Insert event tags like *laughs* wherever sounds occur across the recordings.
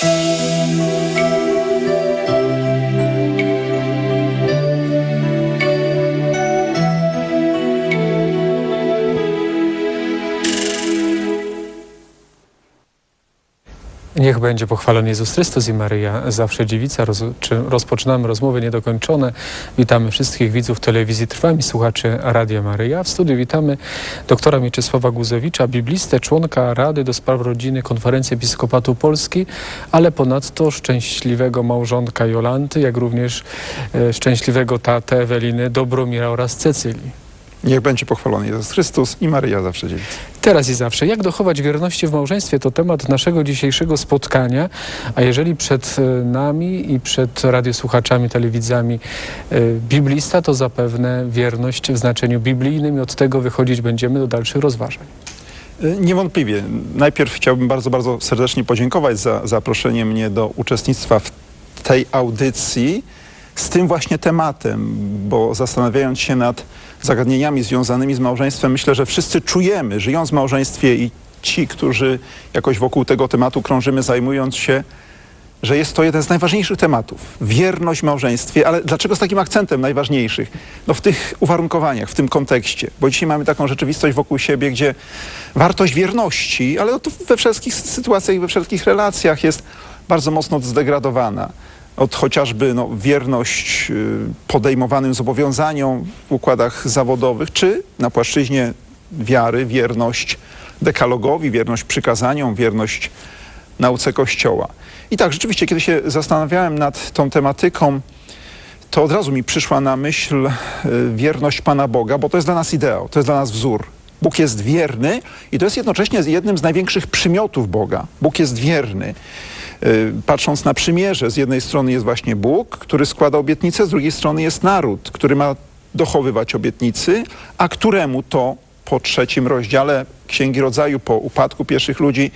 Música Niech będzie pochwalony Jezus Chrystus i Maryja, zawsze dziewica. Roz, czy rozpoczynamy rozmowy niedokończone. Witamy wszystkich widzów telewizji Trwam i słuchaczy Radia Maryja. W studiu witamy doktora Mieczysława Guzewicza, biblistę, członka Rady do Spraw Rodziny Konferencji Episkopatu Polski, ale ponadto szczęśliwego małżonka Jolanty, jak również e, szczęśliwego tatę Eweliny Dobromira oraz Cecylii. Niech będzie pochwalony Jezus Chrystus i Maryja zawsze dziewica. Teraz i zawsze. Jak dochować wierności w małżeństwie to temat naszego dzisiejszego spotkania, a jeżeli przed e, nami i przed radiosłuchaczami, telewidzami e, biblista, to zapewne wierność w znaczeniu biblijnym i od tego wychodzić będziemy do dalszych rozważań. Y, Niewątpliwie. Najpierw chciałbym bardzo, bardzo serdecznie podziękować za zaproszenie mnie do uczestnictwa w tej audycji z tym właśnie tematem, bo zastanawiając się nad zagadnieniami związanymi z małżeństwem, myślę, że wszyscy czujemy, żyjąc w małżeństwie i ci, którzy jakoś wokół tego tematu krążymy, zajmując się, że jest to jeden z najważniejszych tematów. Wierność w małżeństwie, ale dlaczego z takim akcentem najważniejszych? No w tych uwarunkowaniach, w tym kontekście. Bo dzisiaj mamy taką rzeczywistość wokół siebie, gdzie wartość wierności, ale to we wszystkich sytuacjach we wszelkich relacjach jest bardzo mocno zdegradowana. Od chociażby no, wierność y, podejmowanym zobowiązaniom w układach zawodowych, czy na płaszczyźnie wiary, wierność dekalogowi, wierność przykazaniom, wierność nauce Kościoła. I tak, rzeczywiście, kiedy się zastanawiałem nad tą tematyką, to od razu mi przyszła na myśl y, wierność Pana Boga, bo to jest dla nas ideał, to jest dla nas wzór. Bóg jest wierny i to jest jednocześnie jednym z największych przymiotów Boga. Bóg jest wierny. Y, Patrząc na przymierze, z jednej strony jest właśnie Bóg, który składa obietnice, z drugiej strony jest naród, który ma dochowywać obietnicy, a któremu to po trzecim rozdziale Księgi Rodzaju, po upadku pierwszych ludzi,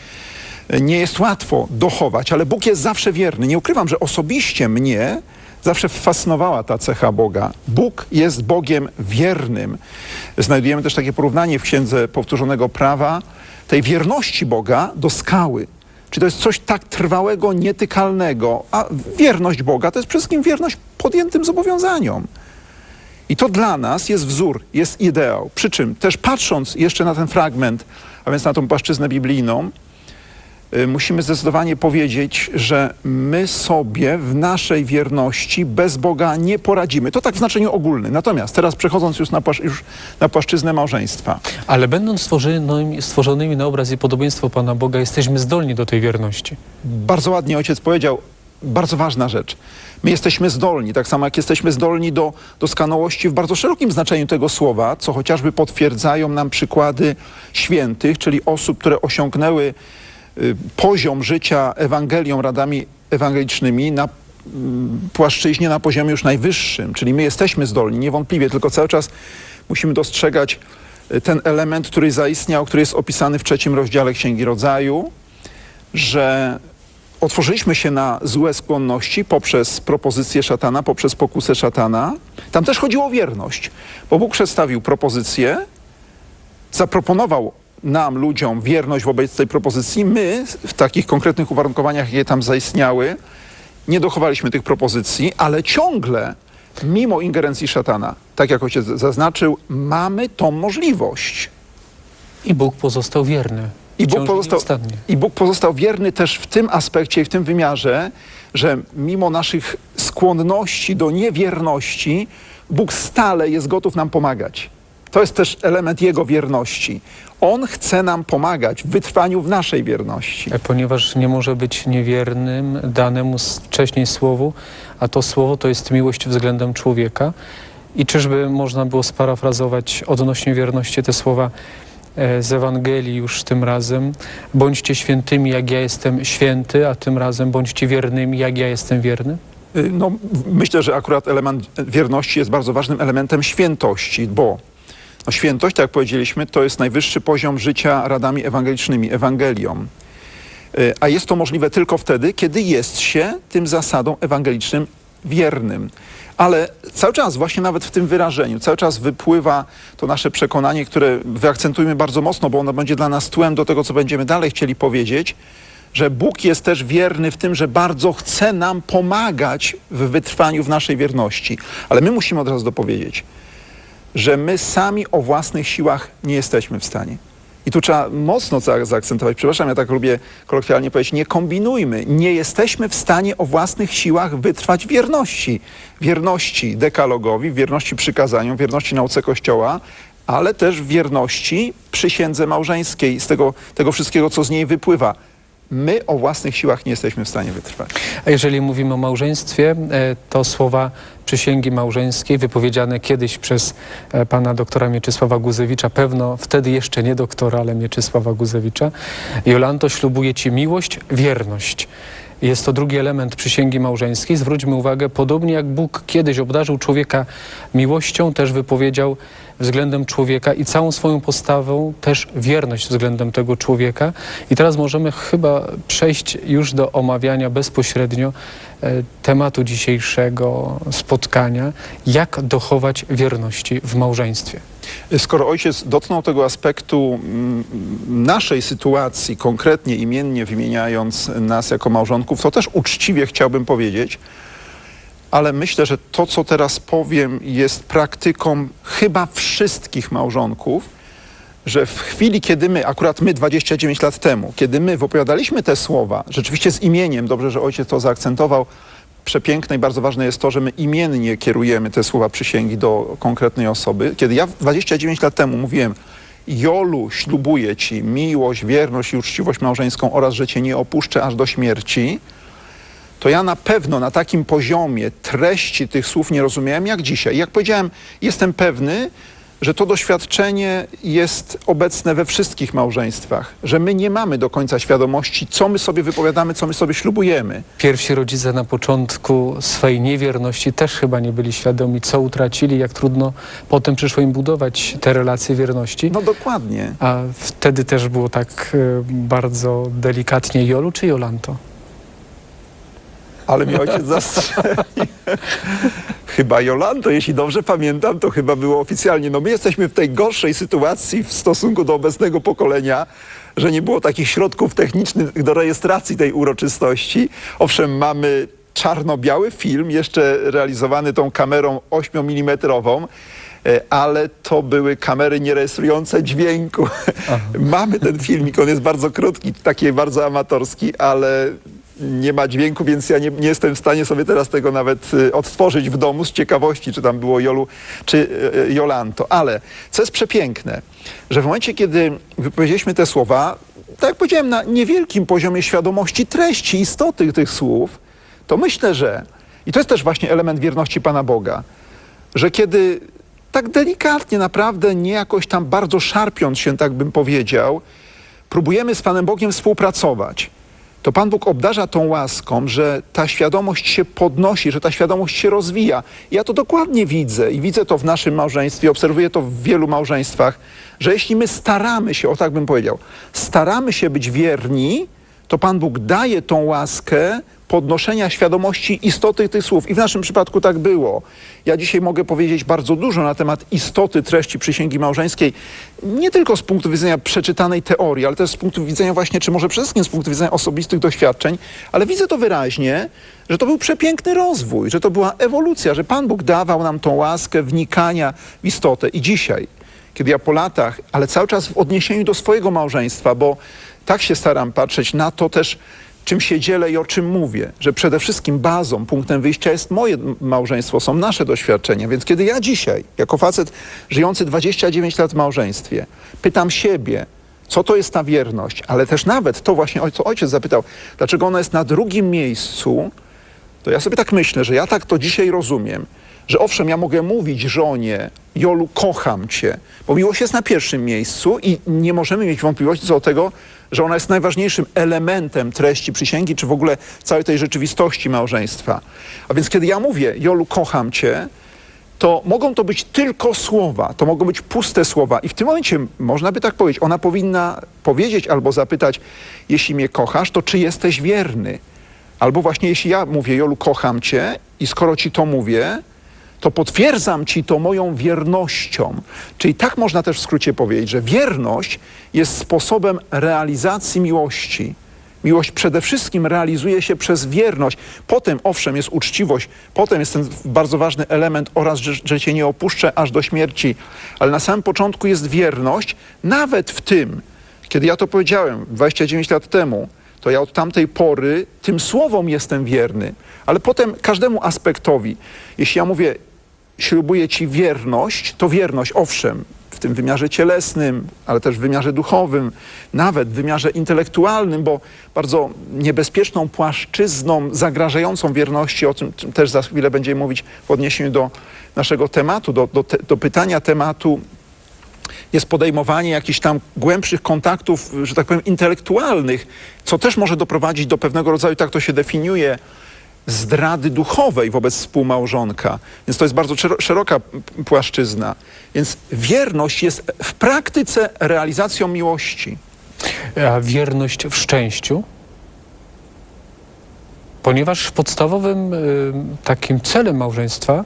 nie jest łatwo dochować, ale Bóg jest zawsze wierny. Nie ukrywam, że osobiście mnie zawsze fascynowała ta cecha Boga. Bóg jest Bogiem wiernym. Znajdujemy też takie porównanie w Księdze Powtórzonego Prawa tej wierności Boga do skały. Czy to jest coś tak trwałego, nietykalnego, a wierność Boga to jest przede wszystkim wierność podjętym zobowiązaniom. I to dla nas jest wzór, jest ideał. Przy czym też patrząc jeszcze na ten fragment, a więc na tą płaszczyznę biblijną, musimy zdecydowanie powiedzieć, że my sobie w naszej wierności bez Boga nie poradzimy. To tak w znaczeniu ogólnym. Natomiast teraz przechodząc już na, płasz- już na płaszczyznę małżeństwa. Ale będąc stworzonymi, stworzonymi na obraz i podobieństwo Pana Boga, jesteśmy zdolni do tej wierności. Bardzo ładnie ojciec powiedział, bardzo ważna rzecz. My jesteśmy zdolni, tak samo jak jesteśmy zdolni do doskonałości w bardzo szerokim znaczeniu tego słowa, co chociażby potwierdzają nam przykłady świętych, czyli osób, które osiągnęły y, poziom życia Ewangelią, radami ewangelicznymi na mm, płaszczyźnie, na poziomie już najwyższym. Czyli my jesteśmy zdolni, niewątpliwie, tylko cały czas musimy dostrzegać y, ten element, który zaistniał, który jest opisany w trzecim rozdziale Księgi Rodzaju, że otworzyliśmy się na złe skłonności poprzez propozycję szatana, poprzez pokusę szatana. Tam też chodziło o wierność, bo Bóg przedstawił propozycję, zaproponował nam, ludziom, wierność wobec tej propozycji. My, w takich konkretnych uwarunkowaniach, jakie tam zaistniały, nie dochowaliśmy tych propozycji, ale ciągle, mimo ingerencji szatana, tak jak ojciec zaznaczył, mamy tą możliwość. I Bóg pozostał wierny. I Bóg, pozostał. I Bóg pozostał wierny też w tym aspekcie i w tym wymiarze, że mimo naszych skłonności do niewierności, Bóg stale jest gotów nam pomagać. To jest też element Jego wierności. On chce nam pomagać w wytrwaniu w naszej wierności. E, Ponieważ nie może być niewiernym danemu wcześniej słowu, a to słowo to jest miłość względem człowieka. I czyżby można było sparafrazować odnośnie wierności te słowa e, z Ewangelii już tym razem? Bądźcie świętymi, jak ja jestem święty, a tym razem bądźcie wiernymi, jak ja jestem wierny? Y, No, myślę, że akurat element wierności jest bardzo ważnym elementem świętości, bo świętość, tak jak powiedzieliśmy, to jest najwyższy poziom życia radami ewangelicznymi, Ewangelią. Y, A jest to możliwe tylko wtedy, kiedy jest się tym zasadom ewangelicznym wiernym. Ale cały czas, właśnie nawet w tym wyrażeniu, cały czas wypływa to nasze przekonanie, które wyakcentujmy bardzo mocno, bo ono będzie dla nas tłem do tego, co będziemy dalej chcieli powiedzieć, że Bóg jest też wierny w tym, że bardzo chce nam pomagać w wytrwaniu w naszej wierności. Ale my musimy od razu dopowiedzieć, że my sami o własnych siłach nie jesteśmy w stanie. I tu trzeba mocno za- zaakcentować, przepraszam, ja tak lubię kolokwialnie powiedzieć, nie kombinujmy. Nie jesteśmy w stanie o własnych siłach wytrwać wierności. Wierności dekalogowi, wierności przykazaniom, wierności nauce Kościoła, ale też wierności przysiędze małżeńskiej, z tego, tego wszystkiego, co z niej wypływa. My o własnych siłach nie jesteśmy w stanie wytrwać. A jeżeli mówimy o małżeństwie, e, to słowa przysięgi małżeńskiej wypowiedziane kiedyś przez e, pana doktora Mieczysława Guzewicza, pewno wtedy jeszcze nie doktora, ale Mieczysława Guzewicza. Jolanto, ślubuję ci miłość, wierność. Jest to drugi element przysięgi małżeńskiej. Zwróćmy uwagę, podobnie jak Bóg kiedyś obdarzył człowieka miłością, też wypowiedział względem człowieka i całą swoją postawą też wierność względem tego człowieka. I teraz możemy chyba przejść już do omawiania bezpośrednio e, tematu dzisiejszego spotkania, jak dochować wierności w małżeństwie. Skoro ojciec dotknął tego aspektu mm, naszej sytuacji, konkretnie imiennie wymieniając nas jako małżonków, to też uczciwie chciałbym powiedzieć, ale myślę, że to, co teraz powiem, jest praktyką chyba wszystkich małżonków, że w chwili, kiedy my, akurat my 29 lat temu, kiedy my wypowiadaliśmy te słowa, rzeczywiście z imieniem, dobrze, że ojciec to zaakcentował, przepiękne i bardzo ważne jest to, że my imiennie kierujemy te słowa przysięgi do konkretnej osoby. Kiedy ja 29 lat temu mówiłem, Jolu, ślubuję ci miłość, wierność i uczciwość małżeńską oraz, że cię nie opuszczę aż do śmierci, to ja na pewno na takim poziomie treści tych słów nie rozumiałem jak dzisiaj. Jak powiedziałem, jestem pewny, że to doświadczenie jest obecne we wszystkich małżeństwach, że my nie mamy do końca świadomości, co my sobie wypowiadamy, co my sobie ślubujemy. Pierwsi rodzice na początku swej niewierności też chyba nie byli świadomi, co utracili, jak trudno potem przyszło im budować te relacje wierności. No dokładnie. A wtedy też było tak e, bardzo delikatnie Jolu czy Jolanto? Ale mi ojciec zastrzelił. *laughs* chyba Jolando, jeśli dobrze pamiętam, to chyba było oficjalnie. No my jesteśmy w tej gorszej sytuacji w stosunku do obecnego pokolenia, że nie było takich środków technicznych do rejestracji tej uroczystości. Owszem, mamy czarno-biały film, jeszcze realizowany tą kamerą 8 mm, e, ale to były kamery nierejestrujące dźwięku. *laughs* Mamy ten filmik, on jest bardzo krótki, taki bardzo amatorski, ale nie ma dźwięku, więc ja nie, nie jestem w stanie sobie teraz tego nawet y, odtworzyć w domu z ciekawości, czy tam było Jolu, czy y, y, Jolanto. Ale co jest przepiękne, że w momencie, kiedy wypowiedzieliśmy te słowa, tak jak powiedziałem, na niewielkim poziomie świadomości treści, istoty tych słów, to myślę, że, i to jest też właśnie element wierności Pana Boga, że kiedy tak delikatnie, naprawdę nie jakoś tam bardzo szarpiąc się, tak bym powiedział, próbujemy z Panem Bogiem współpracować, to Pan Bóg obdarza tą łaską, że ta świadomość się podnosi, że ta świadomość się rozwija. Ja to dokładnie widzę i widzę to w naszym małżeństwie, obserwuję to w wielu małżeństwach, że jeśli my staramy się, o tak bym powiedział, staramy się być wierni, to Pan Bóg daje tą łaskę podnoszenia świadomości istoty tych słów. I w naszym przypadku tak było. Ja dzisiaj mogę powiedzieć bardzo dużo na temat istoty treści przysięgi małżeńskiej, nie tylko z punktu widzenia przeczytanej teorii, ale też z punktu widzenia właśnie, czy może przede wszystkim z punktu widzenia osobistych doświadczeń, ale widzę to wyraźnie, że to był przepiękny rozwój, że to była ewolucja, że Pan Bóg dawał nam tą łaskę wnikania w istotę. I dzisiaj, kiedy ja po latach, ale cały czas w odniesieniu do swojego małżeństwa, bo tak się staram patrzeć na to też, czym się dzielę i o czym mówię, że przede wszystkim bazą, punktem wyjścia jest moje małżeństwo, są nasze doświadczenia. Więc kiedy ja dzisiaj, jako facet żyjący 29 lat w małżeństwie, pytam siebie, co to jest ta wierność, ale też nawet to właśnie, co ojciec zapytał, dlaczego ona jest na drugim miejscu, to ja sobie tak myślę, że ja tak to dzisiaj rozumiem, że owszem, ja mogę mówić żonie, Jolu, kocham cię, bo miłość jest na pierwszym miejscu i nie możemy mieć wątpliwości co do tego, że ona jest najważniejszym elementem treści przysięgi, czy w ogóle całej tej rzeczywistości małżeństwa. A więc kiedy ja mówię, Jolu, kocham cię, to mogą to być tylko słowa, to mogą być puste słowa. I w tym momencie można by tak powiedzieć, ona powinna powiedzieć albo zapytać, jeśli mnie kochasz, to czy jesteś wierny? Albo właśnie jeśli ja mówię, Jolu, kocham cię i skoro ci to mówię, to potwierdzam ci to moją wiernością. Czyli tak można też w skrócie powiedzieć, że wierność jest sposobem realizacji miłości. Miłość przede wszystkim realizuje się przez wierność. Potem, owszem, jest uczciwość, potem jest ten bardzo ważny element oraz, że, że cię nie opuszczę aż do śmierci. Ale na samym początku jest wierność, nawet w tym, kiedy ja to powiedziałem 29 lat temu, to ja od tamtej pory tym słowom jestem wierny, ale potem każdemu aspektowi. Jeśli ja mówię, ślubuję ci wierność, to wierność, owszem, w tym wymiarze cielesnym, ale też w wymiarze duchowym, nawet w wymiarze intelektualnym, bo bardzo niebezpieczną płaszczyzną zagrażającą wierności, o tym też za chwilę będziemy mówić w odniesieniu do naszego tematu, do, do, te, do pytania tematu, jest podejmowanie jakichś tam głębszych kontaktów, że tak powiem, intelektualnych, co też może doprowadzić do pewnego rodzaju, tak to się definiuje, zdrady duchowej wobec współmałżonka. Więc to jest bardzo szero- szeroka płaszczyzna. Więc wierność jest w praktyce realizacją miłości. A wierność w szczęściu? Ponieważ podstawowym y, takim celem małżeństwa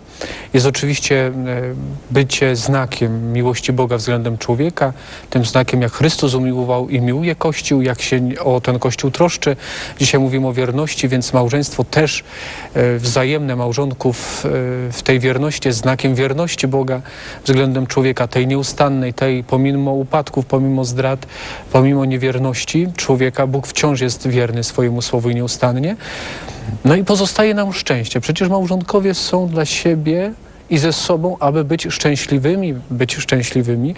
jest oczywiście y, bycie znakiem miłości Boga względem człowieka, tym znakiem jak Chrystus umiłował i miłuje Kościół, jak się o ten Kościół troszczy. Dzisiaj mówimy o wierności, więc małżeństwo też y, wzajemne małżonków w tej wierności jest znakiem wierności Boga względem człowieka, tej nieustannej, tej pomimo upadków, pomimo zdrad, pomimo niewierności człowieka, Bóg wciąż jest wierny swojemu słowu i nieustannie. No i pozostaje nam szczęście. Przecież małżonkowie są dla siebie i ze sobą, aby być szczęśliwymi, być szczęśliwymi.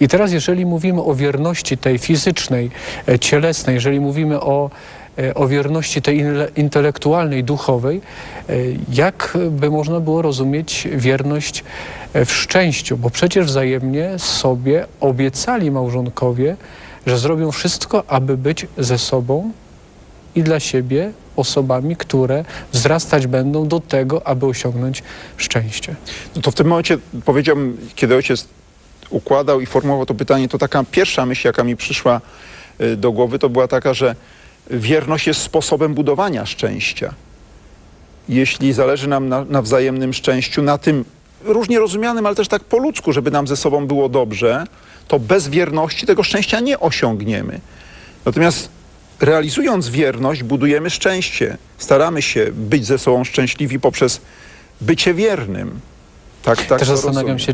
I teraz, jeżeli mówimy o wierności tej fizycznej, e, cielesnej, jeżeli mówimy o, e, o wierności tej intelektualnej, duchowej, e, jak by można było rozumieć wierność w szczęściu? Bo przecież wzajemnie sobie obiecali małżonkowie, że zrobią wszystko, aby być ze sobą i dla siebie osobami, które wzrastać będą do tego, aby osiągnąć szczęście. No to w tym momencie powiedziałbym, kiedy ojciec układał i formułował to pytanie, to taka pierwsza myśl, jaka mi przyszła y, do głowy, to była taka, że wierność jest sposobem budowania szczęścia. Jeśli zależy nam na, na wzajemnym szczęściu, na tym różnie rozumianym, ale też tak po ludzku, żeby nam ze sobą było dobrze, to bez wierności tego szczęścia nie osiągniemy. Natomiast realizując wierność, budujemy szczęście. Staramy się być ze sobą szczęśliwi poprzez bycie wiernym. Tak, tak Też zastanawiam rozumiem. się,